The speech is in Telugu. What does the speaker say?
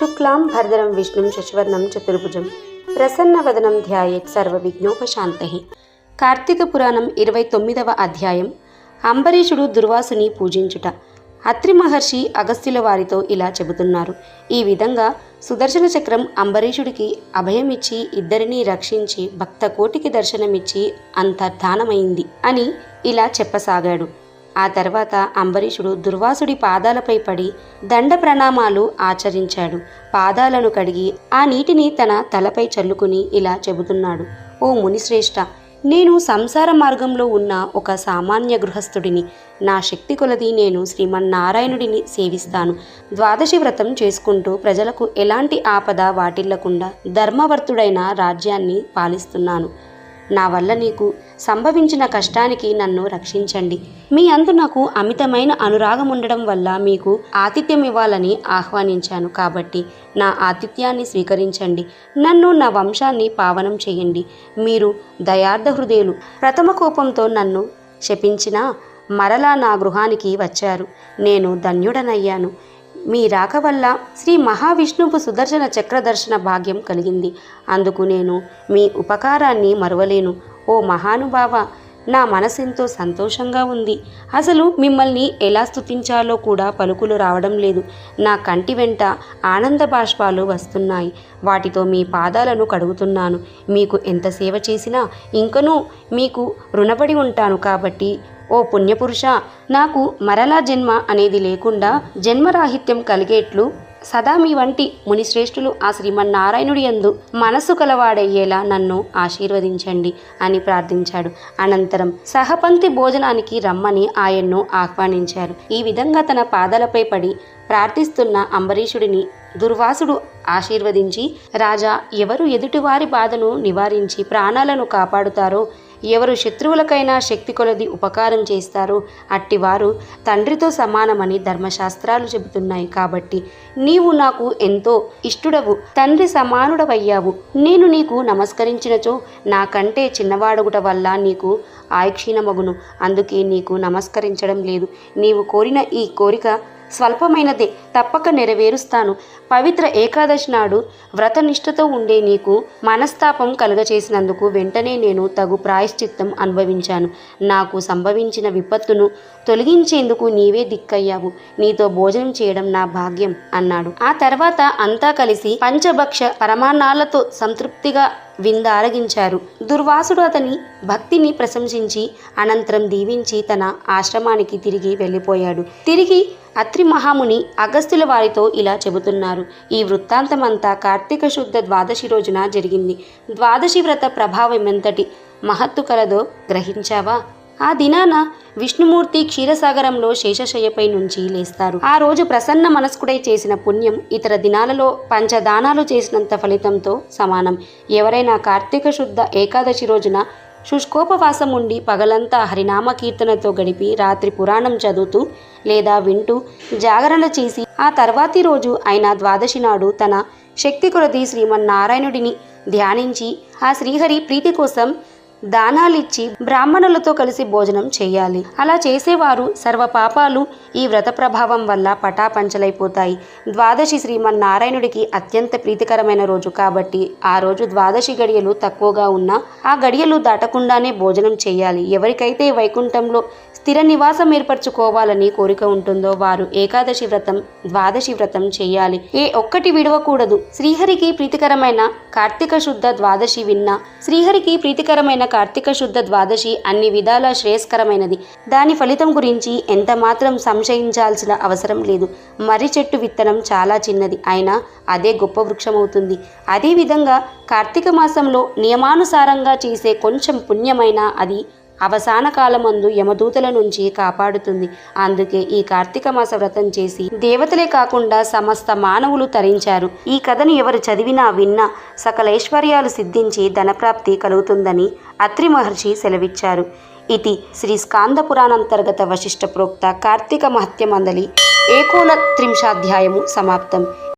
శుక్లాం భరదరం విష్ణుం శశివర్ణం చతుర్భుజం. ప్రసన్నవదనం ధ్యాయేత్ సర్వవిఘ్నోపశాంతై. కార్తీక పురాణం ఇరవై తొమ్మిదవ అధ్యాయం. అంబరీషుడు దుర్వాసుని పూజించుట. అత్రి మహర్షి అగస్త్యుల వారితో ఇలా చెబుతున్నారు. ఈ విధంగా సుదర్శన చక్రం అంబరీషుడికి అభయమిచ్చి ఇద్దరిని రక్షించి భక్త కోటికి దర్శనమిచ్చి అంతర్ధానమైంది అని ఇలా చెప్పసాగాడు. ఆ తర్వాత అంబరీషుడు దుర్వాసుడి పాదాలపై పడి దండ ప్రణామాలు ఆచరించాడు. పాదాలను కడిగి ఆ నీటిని తన తలపై చల్లుకుని ఇలా చెబుతున్నాడు. ఓ మునిశ్రేష్ఠ నేను సంసార మార్గంలో ఉన్న ఒక సామాన్య గృహస్థుడిని. నా శక్తి కొలది నేను శ్రీమన్నారాయణుడిని సేవిస్తాను. ద్వాదశి వ్రతం చేసుకుంటూ ప్రజలకు ఎలాంటి ఆపద వాటిల్లకుండా ధర్మవర్తుడైన రాజ్యాన్ని పాలిస్తున్నాను. నా వల్ల నీకు సంభవించిన కష్టానికి నన్ను రక్షించండి. మీ అందు నాకు అమితమైన అనురాగం ఉండడం వల్ల మీకు ఆతిథ్యం ఇవ్వాలని ఆహ్వానించాను. కాబట్టి నా ఆతిథ్యాన్ని స్వీకరించండి. నన్ను నా వంశాన్ని పావనం చేయండి. మీరు దయార్థ హృదయులు. ప్రథమ కోపంతో నన్ను శపించినా మరలా నా గృహానికి వచ్చారు. నేను ధన్యుడనయ్యాను. మీ రాక వల్ల శ్రీ మహావిష్ణువు సుదర్శన చక్ర దర్శన భాగ్యం కలిగింది. అందుకు నేను మీ ఉపకారాన్ని మరువలేను. ఓ మహానుభావ నా మనసెంతో సంతోషంగా ఉంది. అసలు మిమ్మల్ని ఎలా స్తుతించాలో కూడా పలుకులు రావడం లేదు. నా కంటి వెంట ఆనంద బాష్పాలు వస్తున్నాయి. వాటితో మీ పాదాలను కడుగుతున్నాను. మీకు ఎంత సేవ చేసినా ఇంకనూ మీకు రుణపడి ఉంటాను కాబట్టి ఓ పుణ్యపురుష నాకు మరలా జన్మ అనేది లేకుండా జన్మరాహిత్యం కలిగేట్లు సదా మీ వంటి మునిశ్రేష్ఠులు ఆ శ్రీమన్నారాయణుడి యందు మనస్సు కలవాడయ్యేలా నన్ను ఆశీర్వదించండి అని ప్రార్థించాడు. అనంతరం సహపంక్తి భోజనానికి రమ్మని ఆయన్ను ఆహ్వానించారు. ఈ విధంగా తన పాదాలపై పడి ప్రార్థిస్తున్న అంబరీషుడిని దుర్వాసుడు ఆశీర్వదించి రాజా ఎవరు ఎదుటివారి బాధను నివారించి ప్రాణాలను కాపాడుతారో ఎవరు శత్రువులకైనా శక్తి కొలది ఉపకారం చేస్తారో. అట్టివారు తండ్రితో సమానమని ధర్మశాస్త్రాలు చెబుతున్నాయి కాబట్టి నీవు నాకు ఎంతో ఇష్టుడవు తండ్రి సమానుడవయ్యావు. నేను నీకు నమస్కరించినచో నాకంటే చిన్నవాడుగుట వల్ల నీకు ఆయుక్షీణమగును. అందుకే నీకు నమస్కరించడం లేదు. నీవు కోరిన ఈ కోరిక స్వల్పమైనదే తప్పక నెరవేరుస్తాను. పవిత్ర ఏకాదశి నాడు వ్రతనిష్టతో ఉండే నీకు మనస్తాపం కలుగచేసినందుకు వెంటనే నేను తగు ప్రాయశ్చిత్తం అనుభవించాను. నాకు సంభవించిన విపత్తును తొలగించేందుకు నీవే దిక్కయ్యావు. నీతో భోజనం చేయడం నా భాగ్యం అన్నాడు. ఆ తర్వాత అంతా కలిసి పంచభక్ష పరమాణాలతో సంతృప్తిగా విందారగించారు దుర్వాసుడు అతని భక్తిని ప్రశంసించి అనంతరం దీవించి తన ఆశ్రమానికి తిరిగి వెళ్ళిపోయాడు. తిరిగి అత్రి మహాముని అగస్త్యుల వారితో ఇలా చెబుతున్నారు. ఈ వృత్తాంతమంతా కార్తీక శుద్ధ ద్వాదశి రోజున జరిగింది. ద్వాదశి వ్రత ప్రభావం ఎంతటి? మహత్తు కలదో గ్రహించావా? ఆ దినాన విష్ణుమూర్తి క్షీరసాగరంలో శేషశయ్యపై నుంచి లేస్తారు. ఆ రోజు ప్రసన్న మనస్కుడై చేసిన పుణ్యం ఇతర దినాలలో పంచదానాలు చేసినంత ఫలితంతో సమానం. ఎవరైనా కార్తీక శుద్ధ ఏకాదశి రోజున శుష్కోపవాసం ఉండి పగలంతా హరినామ కీర్తనతో గడిపి రాత్రి పురాణం చదువుతూ లేదా వింటూ జాగరణ చేసి ఆ తర్వాతి రోజు అయిన ద్వాదశి నాడు తన శక్తి కొలది శ్రీమన్నారాయణుడిని ధ్యానించి ఆ శ్రీహరి ప్రీతి కోసం దానాలిచ్చి బ్రాహ్మణులతో కలిసి భోజనం చేయాలి. అలా చేసేవారు సర్వ పాపాలు ఈ వ్రత ప్రభావం వల్ల పటాపంచలైపోతాయి. ద్వాదశి శ్రీమన్నారాయణుడికి అత్యంత ప్రీతికరమైన రోజు కాబట్టి ఆ రోజు ద్వాదశి గడియలు తక్కువగా ఉన్నా ఆ గడియలు దాటకుండానే భోజనం చేయాలి. ఎవరికైతే వైకుంఠంలో స్థిర నివాసం ఏర్పరచుకోవాలని కోరిక ఉంటుందో వారు ఏకాదశి వ్రతం ద్వాదశి వ్రతం చేయాలి. ఏ ఒక్కటి విడవకూడదు. శ్రీహరికి ప్రీతికరమైన కార్తీక శుద్ధ ద్వాదశి విన్న శ్రీహరికి ప్రీతికరమైన కార్తీక శుద్ధ ద్వాదశి అన్ని విధాల శ్రేయస్కరమైనది. దాని ఫలితం గురించి ఎంత మాత్రం సంశయించాల్సిన అవసరం లేదు. మర్రి చెట్టు విత్తనం చాలా చిన్నది. అయినా అదే గొప్ప వృక్షమవుతుంది. అదేవిధంగా కార్తీక మాసంలో నియమానుసారంగా చేసే కొంచెం పుణ్యమైన అది అవసాన కాలమందు యమదూతల నుంచి కాపాడుతుంది. అందుకే ఈ కార్తీక మాస వ్రతం చేసి దేవతలే కాకుండా సమస్త మానవులు తరించారు. ఈ కథను ఎవరు చదివినా విన్నా సకలైశ్వర్యాలు సిద్ధించి ధనప్రాప్తి కలుగుతుందని అత్రి మహర్షి సెలవిచ్చారు. ఇది శ్రీ స్కాంద పురాణాంతర్గత వశిష్ట ప్రోక్త కార్తీక మహత్యమందలి ఏకోన త్రింశాధ్యాయము సమాప్తం.